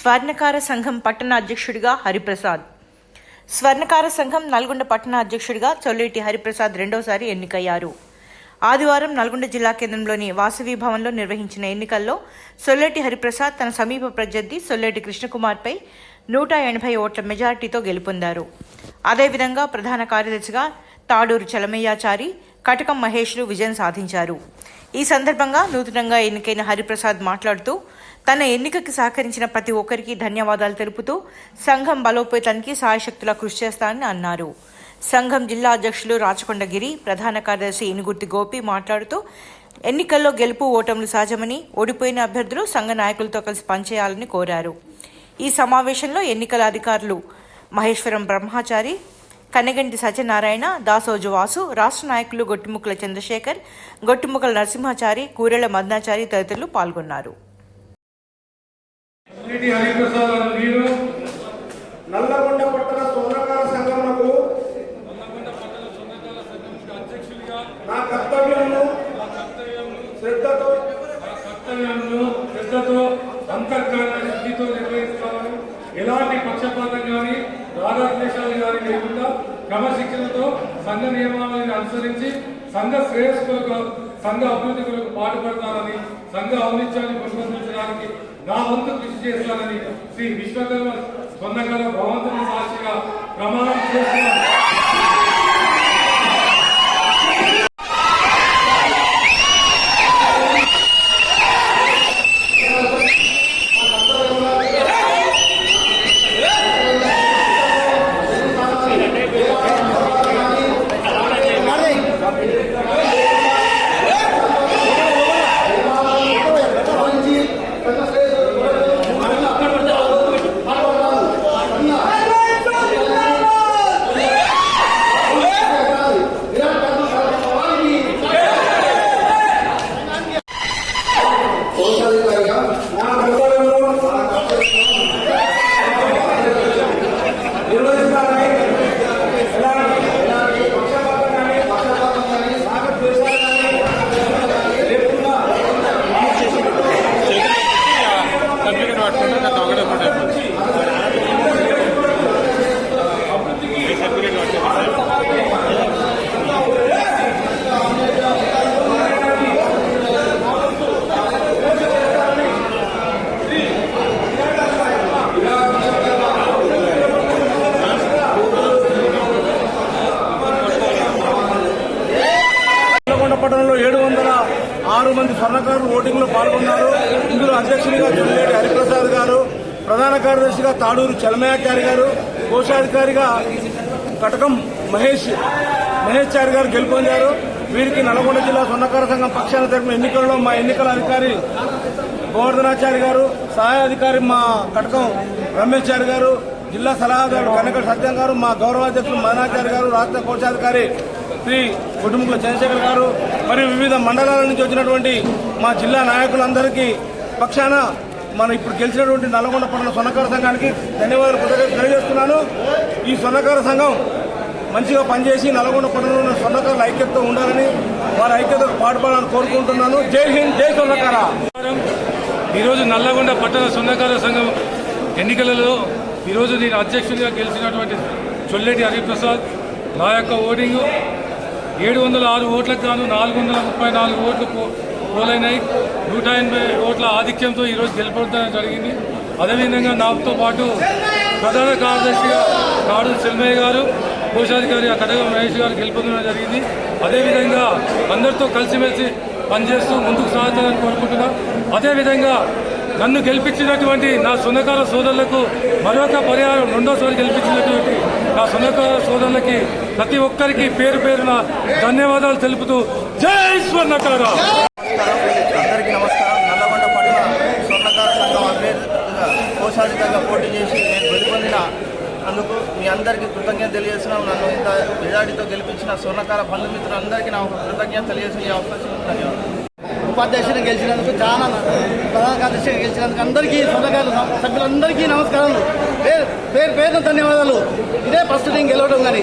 స్వర్ణకార సంఘం పట్టణ అధ్యక్షుడిగా హరిప్రసాద్. స్వర్ణకార సంఘం నల్గొండ పట్టణ అధ్యక్షుడిగా చొల్లేటి హరిప్రసాద్ రెండోసారి ఎన్నికయ్యారు. ఆదివారం నల్గొండ జిల్లా కేంద్రంలోని వాసవి భవన్లో నిర్వహించిన ఎన్నికల్లో సొల్లేటి హరిప్రసాద్ తన సమీప ప్రత్యర్థి సొల్లేటి కృష్ణకుమార్పై నూట ఎనభై ఓట్ల మెజారిటీతో గెలుపొందారు. అదేవిధంగా ప్రధాన కార్యదర్శిగా తాడూరు చలమయ్యాచారి కటకం మహేష్లు విజయం సాధించారు. ఈ సందర్భంగా నూతనంగా ఎన్నికైన హరిప్రసాద్ మాట్లాడుతూ తన ఎన్నికకి సహకరించిన ప్రతి ఒక్కరికి ధన్యవాదాలు తెలుపుతూ సంఘం బలోపేతానికి సాయశక్తులా కృషి చేస్తానని అన్నారు. సంఘం జిల్లా అధ్యక్షులు రాచకొండగిరి ప్రధాన కార్యదర్శి ఇనుగుర్తి గోపి మాట్లాడుతూ ఎన్నికల్లో గెలుపు ఓటములు సహజమని ఓడిపోయిన అభ్యర్థులు సంఘ నాయకులతో కలిసి పనిచేయాలని కోరారు. ఈ సమావేశంలో ఎన్నికల అధికారులు మహేశ్వరం బ్రహ్మాచారి కనగంటి సత్యనారాయణ దాసోజు వాసు రాష్ట్ర నాయకులు గొట్టిముక్కల చంద్రశేఖర్ గొట్టిముక్కల నరసింహాచారి కూరెళ్ళ మదనాచారి తదితరులు పాల్గొన్నారు. రెడ్డి హరిప్రసాద్ అనే నేను నల్లగొండ పట్టణ స్వర్ణకార సంఘమునకు నా కర్తవ్యమును శ్రద్ధతో కర్తవ్యంలో శ్రద్ధతో అంతర్కాల శుద్ధితో నిర్వహిస్తాను ఎలాంటి పక్షపాతం కానీ రాగద్వేషాలు కానీ లేకుండా క్రమశిక్షణతో సంఘ నియమాలను అనుసరించి సంఘ శ్రేయస్సు కొరకు సంఘ అభివృద్ధి కొరకు పాటుపడతానని సంఘ ఔనిత్యాన్ని పెంపొందించడానికి నా వంతు కృషి చేస్తానని శ్రీ విశ్వకర్మ సొందగల భగవంతుని సాక్షిగా ప్రమాణం చేస్తున్నాను కోశాధికారిగా నా కర్తవ్యమును నిర్వహిస్తానని ఎలాంటి ఎలాంటి పక్షపాతం కానీ పక్షపాతం కానీ రాగద్వేషాలు కానీ లేకుండా నల్లగొండ పట్టణంలో ఏడు వందల ఆరు మంది స్వర్ణకారులు ఓటింగ్లో పాల్గొన్నారు. ఇందులో అధ్యక్షునిగా చెల్లేటి హరిప్రసాద్ గారు ప్రధాన కార్యదర్శిగా తాడూరు చలమయాచారి గారు కోశాధికారిగా కటకం మహేష్ మహేష్ చారి గారు గెలుపొందారు. వీరికి నల్గొండ జిల్లా స్వర్ణకార సంఘం పక్షాన జరిపిన ఎన్నికల్లో మా ఎన్నికల అధికారి గోవర్ధనాచారి గారు సహాయ అధికారి మా కటకం రమేశ్చారి గారు జిల్లా సలహాదారు కనకల సత్యం గారు మా గౌరవాధ్యక్షులు మదనాచారి గారు రాష్ట్ర కోశాధికారి శ్రీ కుటుంబకుల చంద్రశేఖర్ గారు మరియు వివిధ మండలాల నుంచి వచ్చినటువంటి మా జిల్లా నాయకులందరికీ పక్షాన మనం ఇప్పుడు గెలిచినటువంటి నల్గొండ పట్టణ సొన్నకార సంఘానికి ధన్యవాదాలు తెలియజేస్తున్నాను. ఈ సొన్నకార సంఘం మంచిగా పనిచేసి నల్గొండ పట్టణంలో ఉన్న స్వర్ణకారుల ఐక్యతతో ఉండాలని వారి ఐక్యతకు పాటుపడాలని కోరుకుంటున్నాను. జై హింద్ జై సొన్నకార ఈరోజు నల్లగొండ పట్టణ సొన్నకార సంఘం ఎన్నికలలో ఈరోజు నేను అధ్యక్షుడిగా గెలిచినటువంటి చొల్లెటి హరిప్రసాద్ నా యొక్క ఓటింగ్ ఏడు వందల ఆరు ఓట్లకు గాను నాలుగు వందల ముప్పై నాలుగు ఓట్లు పో- పోలైనాయి. నూట ఎనభై ఓట్ల ఆధిక్యంతో ఈరోజు గెలుపొందడం జరిగింది. అదేవిధంగా నాతో పాటు ప్రధాన కార్యదర్శిగా కాడు సెల్మయ్య గారు కోశాధికారి కడగ మహేష్ గారు గెలుపొందడం జరిగింది. అదేవిధంగా అందరితో కలిసిమెలిసి పనిచేస్తూ ముందుకు సాగుతానని కోరుకుంటున్నా. అదేవిధంగా నన్ను గెలిపించినటువంటి నా సున్నకార సోదరులకు మరొక పరిహారం రెండోసారి గెలిపించినటువంటి నా సున్నకార సోదరులకి ప్రతి ఒక్కరికి పేరు పేరున ధన్యవాదాలు తెలుపుతూ జై స్వర్ణకార. అందరికీ నమస్కారం. నల్లగొండ పట్టణ స్వర్ణకార సంఘం అభ్యర్థిగా కోశాధికారిగా పోటీ చేసి నేను గెలుపొందిన అందుకు మీ అందరికీ కృతజ్ఞత తెలియజేస్తున్నాం నన్ను ఇంత మెజార్టీతో గెలిపించిన స్వర్ణకార బంధుమిత్రులందరికీ నా ఒక కృతజ్ఞత తెలియజేసిన ఈ అవకాశం ధన్యవాదాలు. ఉపాధ్యక్షుని గెలిచినందుకు చాలా ప్రధాన కార్యదర్శిగా గెలిచినందుకు అందరికీ సొంతకారు సభ్యులందరికీ నమస్కారాలు. పేరు పేరు పేరున ధన్యవాదాలు. ఫస్ట్ నేను గెలవడం కానీ.